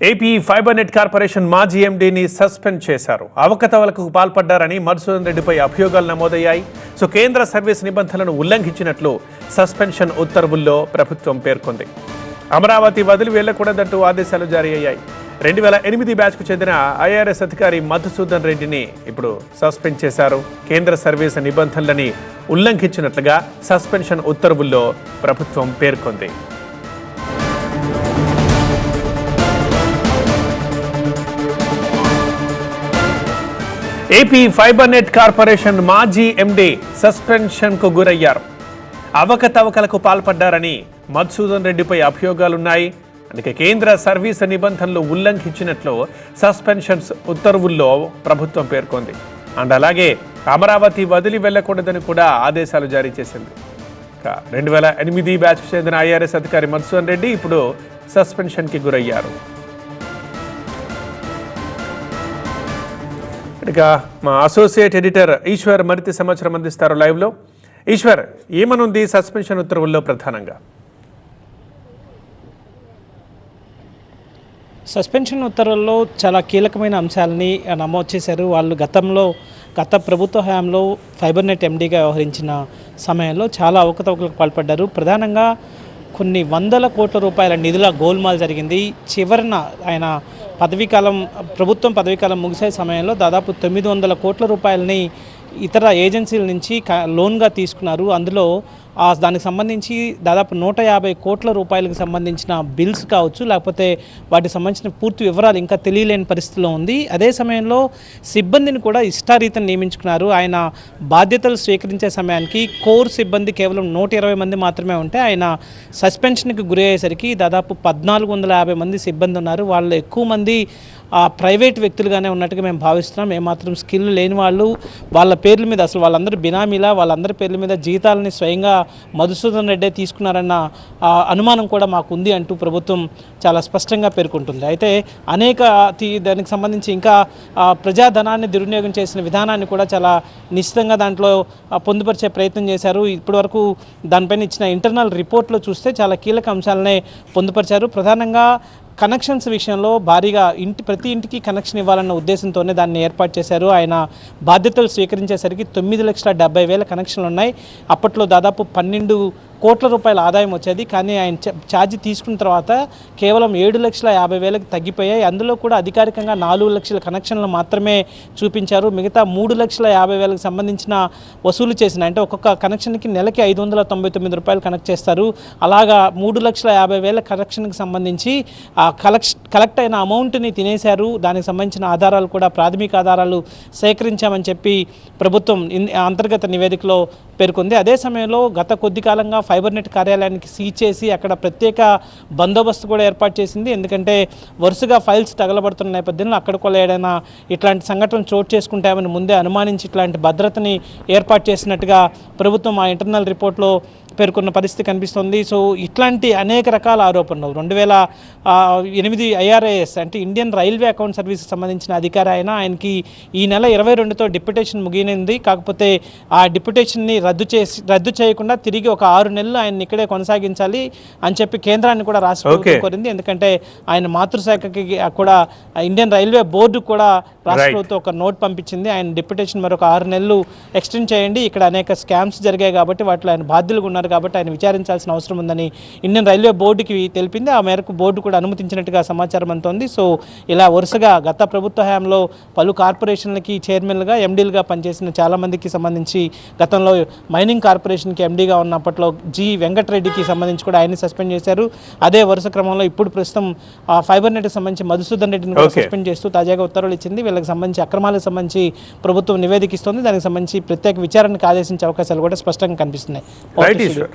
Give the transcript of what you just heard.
AP fibre net corporation మాజీ ఎండీని suspend చేశారు. అవకతవలకు పాల్పడ్డారని మధుసూదన్ రెడ్డిపై అభియోగాలు నమోదయ్యాయి. సో కేంద్ర సర్వీస్ నిబంధనలను ఉల్లంఘించినట్లు సస్పెన్షన్ ఉత్తర్వుల్లో ప్రభుత్వం పేర్కొంది. అమరావతి వదిలి వెళ్ళకూడదంటూ ఆదేశాలు జారీ అయ్యాయి. రెండు వేల ఎనిమిది బ్యాచ్కు చెందిన ఐఆర్ఎస్ అధికారి మధుసూదన్ రెడ్డిని ఇప్పుడు సస్పెండ్ చేశారు. కేంద్ర సర్వీస్ నిబంధనలని ఉల్లంఘించినట్లుగా సస్పెన్షన్ ఉత్తర్వుల్లో ప్రభుత్వం పేర్కొంది. ఏపీ ఫైబర్ నెట్ కార్పొరేషన్ మాజీ ఎండీ సస్పెన్షన్కు గురయ్యారు. అవకతవకలకు పాల్పడ్డారని మధుసూదన్ రెడ్డిపై అభియోగాలున్నాయి. అందుకే కేంద్ర సర్వీస్ నిబంధనలు ఉల్లంఘించినట్లు సస్పెన్షన్స్ ఉత్తర్వుల్లో ప్రభుత్వం పేర్కొంది. అండ్ అలాగే అమరావతి వదిలి వెళ్ళకూడదని కూడా ఆదేశాలు జారీ చేసింది. రెండు వేల ఎనిమిది బ్యాచ్కు చెందిన ఐఆర్ఎస్ అధికారి మధుసూదన్ రెడ్డి ఇప్పుడు సస్పెన్షన్కి గురయ్యారు. ఇక మా అసోసియేట్ ఎడిటర్ ఈశ్వర్ మరితి సమాచారం అందిస్తారు లైవ్లో. ఈశ్వర్ ఏమనుంది సస్పెన్షన్ ఉత్తర్వుల్లో ప్రధానంగా? సస్పెన్షన్ ఉత్తర్వుల్లో చాలా కీలకమైన అంశాలని నమోదు చేశారు. వాళ్ళు గతంలో గత ప్రభుత్వ హయాంలో ఫైబర్ నెట్ ఎండీగా వ్యవహరించిన సమయంలో చాలా అవకతవకలకు పాల్పడ్డారు. ప్రధానంగా కొన్ని వందల కోట్ల రూపాయల నిధుల గోల్మాల్ జరిగింది. చివరన ఆయన పదవీకాలం ప్రభుత్వం పదవీకాలం ముగిసే సమయంలో దాదాపు తొమ్మిది వందల కోట్ల రూపాయలని ఇతర ఏజెన్సీల నుంచి లోన్గా తీసుకున్నారు. అందులో దానికి సంబంధించి దాదాపు నూట యాభై కోట్ల రూపాయలకు సంబంధించిన బిల్స్ కావచ్చు లేకపోతే వాటికి సంబంధించిన పూర్తి వివరాలు ఇంకా తెలియలేని పరిస్థితిలో ఉంది. అదే సమయంలో సిబ్బందిని కూడా ఇష్టారీతం నియమించుకున్నారు. ఆయన బాధ్యతలు స్వీకరించే సమయానికి కోర్ సిబ్బంది కేవలం నూట ఇరవై మంది మాత్రమే ఉంటే ఆయన సస్పెన్షన్కి గురి అయ్యేసరికి దాదాపు పద్నాలుగు వందల యాభై మంది సిబ్బంది ఉన్నారు. వాళ్ళు ఎక్కువ మంది ఆ ప్రైవేట్ వ్యక్తులుగానే ఉన్నట్టుగా మేము భావిస్తున్నాం. ఏమాత్రం స్కిల్ లేని వాళ్ళు వాళ్ళ పేర్ల మీద అసలు వాళ్ళందరూ బినామీలా వాళ్ళందరి పేర్ల మీద జీతాలని స్వయంగా మధుసూదన్ రెడ్డే తీసుకున్నారన్న అనుమానం కూడా మాకు ఉంది అంటూ ప్రభుత్వం చాలా స్పష్టంగా పేర్కొంటుంది. అయితే అనేక దానికి సంబంధించి ఇంకా ప్రజాధనాన్ని దుర్వినియోగం చేసిన విధానాన్ని కూడా చాలా నిశ్చితంగా దాంట్లో పొందుపరిచే ప్రయత్నం చేశారు. ఇప్పటివరకు దానిపైన ఇచ్చిన ఇంటర్నల్ రిపోర్ట్లో చూస్తే చాలా కీలక అంశాలనే పొందుపరిచారు. ప్రధానంగా కనెక్షన్స్ విషయంలో భారీగా ఇంటి ప్రతి ఇంటికి కనెక్షన్ ఇవ్వాలన్న ఉద్దేశంతోనే దాన్ని ఏర్పాటు చేశారు. ఆయన బాధ్యతలు స్వీకరించేసరికి తొమ్మిది లక్షల డెబ్బై వేల కనెక్షన్లు ఉన్నాయి అప్పట్లో దాదాపు పన్నెండు కోట్ల రూపాయల ఆదాయం వచ్చేది. కానీ ఆయన చ- ఛార్జ్ తీసుకున్న తర్వాత కేవలం ఏడు లక్షల యాభై వేలకు తగ్గిపోయాయి. అందులో కూడా అధికారికంగా నాలుగు లక్షల కనెక్షన్లు మాత్రమే చూపించారు. మిగతా మూడు లక్షల యాభై వేలకు సంబంధించిన వసూలు చేసిన అంటే ఒక్కొక్క కనెక్షన్కి నెలకి ఐదు వందల తొంభై తొమ్మిది రూపాయలు కనెక్ట్ చేస్తారు. అలాగా మూడు లక్షల యాభై వేల కనెక్షన్కి సంబంధించి ఆ కలెక్ష కలెక్ట్ అయిన అమౌంట్ని తినేశారు. దానికి సంబంధించిన ఆధారాలు కూడా ప్రాథమిక ఆధారాలు సేకరించామని చెప్పి ప్రభుత్వం అంతర్గత నివేదికలో పేర్కొంది. అదే సమయంలో గత కొద్ది కాలంగా ఫైబర్ నెట్ కార్యాలయానికి సీజ్ చేసి అక్కడ ప్రత్యేక బందోబస్తు కూడా ఏర్పాటు చేసింది. ఎందుకంటే వరుసగా ఫైల్స్ తగలబడుతున్న నేపథ్యంలో అక్కడ కూడా ఏదైనా ఇట్లాంటి సంఘటనలు చోటు చేసుకుంటామని ముందే అనుమానించి ఇట్లాంటి భద్రతని ఏర్పాటు చేసినట్టుగా ప్రభుత్వం ఆ ఇంటర్నల్ రిపోర్ట్లో పేర్కొన్న పరిస్థితి కనిపిస్తుంది. సో ఇట్లాంటి అనేక రకాల ఆరోపణలు రెండు వేల ఎనిమిది ఐఆర్ఐఎస్ అంటే ఇండియన్ రైల్వే అకౌంట్ సర్వీస్కి సంబంధించిన అధికారి ఆయన ఆయనకి ఈ నెల ఇరవై రెండుతో డిప్యుటేషన్ ముగినింది కాకపోతే ఆ డిప్యుటేషన్ని రద్దు చేసి రద్దు చేయకుండా తిరిగి ఒక ఆరు నెలలు ఆయన ఇక్కడే కొనసాగించాలి అని చెప్పి కేంద్రాన్ని కూడా రాష్ట్ర ప్రభుత్వం. కోరింది. ఎందుకంటే ఆయన మాతృశాఖకి కూడా ఇండియన్ రైల్వే బోర్డు కూడా రాష్ట్ర. ప్రభుత్వం ఒక నోట్ పంపించింది. ఆయన డిప్యుటేషన్ మరొక ఆరు నెలలు ఎక్స్టెండ్ చేయండి. ఇక్కడ అనేక స్కామ్స్ జరిగాయి కాబట్టి వాటిలో ఆయన బాధ్యులుగా ఉన్నారు కాబట్టి ఆయన విచారించాల్సిన అవసరం ఉందని ఇండియన్ రైల్వే బోర్డుకి తెలిపింది. ఆ మేరకు బోర్డు కూడా అనుమతించినట్టుగా సమాచారం అంతోంది సో ఇలా వరుసగా గత ప్రభుత్వ హయాంలో పలు కార్పొరేషన్లకి చైర్మన్లుగా ఎండీలుగా పనిచేసిన చాలా మందికి సంబంధించి గతంలో మైనింగ్ కార్పొరేషన్కి ఎండీగా ఉన్నప్పట్లో జి. వెంకటరెడ్డికి సంబంధించి కూడా ఆయన్ని సస్పెండ్ చేశారు. అదే వరుస క్రమంలో ఇప్పుడు ప్రస్తుతం ఆ ఫైబర్ నెట్కి సంబంధించి మధుసూదన్ రెడ్డిని కూడా. సస్పెండ్ చేస్తూ తాజాగా ఉత్తర్వులు ఇచ్చింది. వీళ్ళకి సంబంధించి అక్రమాలకు సంబంధించి ప్రభుత్వం నివేదిక ఇస్తుంది. దానికి సంబంధించి ప్రత్యేక విచారణకు ఆదేశించే అవకాశాలు కూడా స్పష్టంగా కనిపిస్తున్నాయి. Sure.